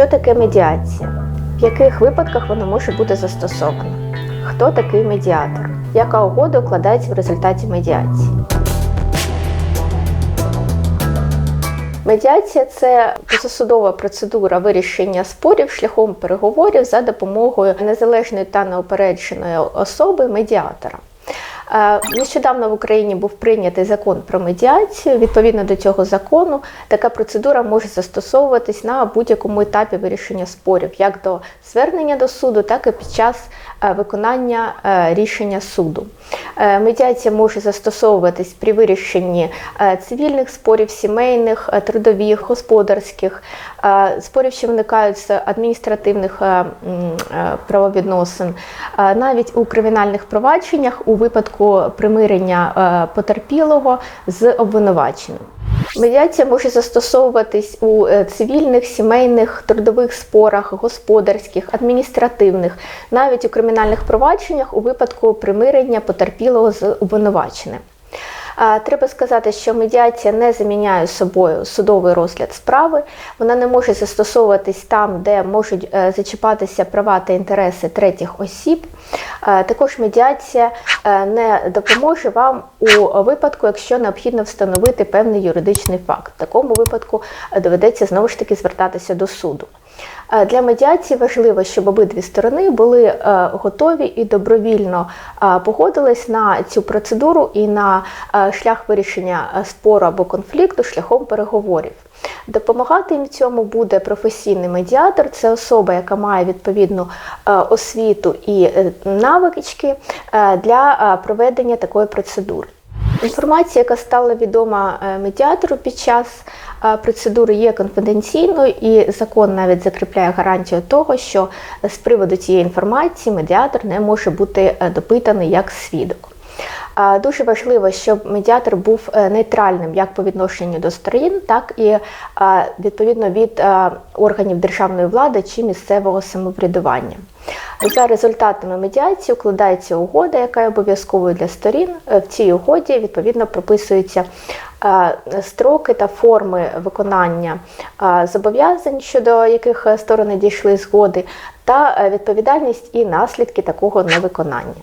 Що таке медіація? В яких випадках вона може бути застосована? Хто такий медіатор? Яка угода укладається в результаті медіації? Медіація це позасудова процедура вирішення спорів шляхом переговорів за допомогою незалежної та неупередженої особи медіатора. Е, Нещодавно в Україні був прийнятий закон про медіацію. Відповідно до цього закону, така процедура може застосовуватись на будь-якому етапі вирішення спорів, як до звернення до суду, так і під час е, виконання е, рішення суду. Медіація може застосовуватись при вирішенні цивільних спорів, сімейних, трудових, господарських, спорів, що виникають з адміністративних правовідносин, навіть у кримінальних провадженнях у випадку примирення е, потерпілого з обвинуваченим. Медіація може застосовуватись у е, цивільних, сімейних, трудових спорах, господарських, адміністративних, навіть у кримінальних провадженнях у випадку примирення потерпілого з обвинуваченим. Треба сказати, що медіація не заміняє собою судовий розгляд справи. Вона не може застосовуватись там, де можуть е, зачіпатися права та інтереси третіх осіб. Також медіація не допоможе вам у випадку, якщо необхідно встановити певний юридичний факт. В такому випадку е, доведеться знову ж таки звертатися до суду. Е, Для медіації важливо, щоб обидві сторони були е, готові і добровільно е, погодились на цю процедуру і на е, шлях вирішення е, спору або конфлікту шляхом переговорів. Допомагати їм в цьому буде професійний медіатор, це особа, яка має відповідну е, освіту і е, навички е, для проведення такої процедури. Інформація, яка стала відома медіатору під час процедури, є конфіденційною, і закон навіть закріпляє гарантію того, що з приводу цієї інформації медіатор не може бути допитаний як свідок. Дуже важливо, щоб медіатор був е, нейтральним як по відношенню до сторін, так і відповідно від органів державної влади чи місцевого самоврядування. За результатами медіації укладається угода, яка є обов'язковою для сторін. Е, В цій угоді відповідно прописуються е, строки та форми виконання е, зобов'язань, щодо яких е, сторони дійшли згоди, та е, відповідальність і наслідки такого невиконання.